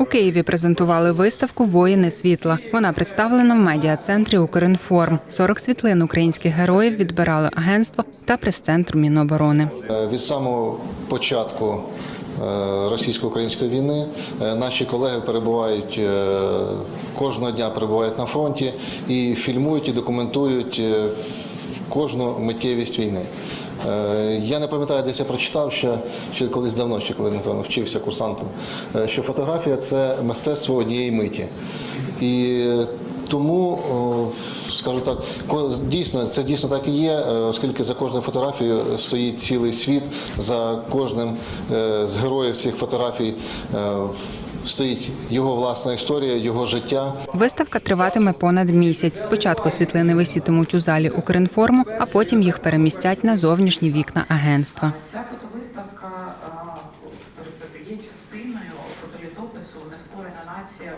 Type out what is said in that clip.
У Києві презентували виставку Воїни світла. Вона представлена в медіа-центрі Укрінформ. 40 світлин українських героїв відбирали агентство та прес-центр Міноборони. Е, Від самого початку е, російсько-української війни е, наші колеги перебувають кожного дня перебувають на фронті і фільмують і документують кожну миттєвість війни. Е, Я не пам'ятаю, десь я прочитав ще, ще колись давно, ще коли напевно вчився курсантом, е, що фотографія це мистецтво однієї миті. І тому, скажу так, дійсно, це дійсно так і є, е, оскільки за кожною фотографією стоїть цілий світ, за кожним з героїв цих фотографій стоїть його власна історія, його життя. Виставка триватиме понад місяць. Спочатку світлини висітимуть у залі Укрінформу, а потім їх перемістять на зовнішні вікна агентства. Ця фотовиставка а, є частиною фотолітопису Нескорена нація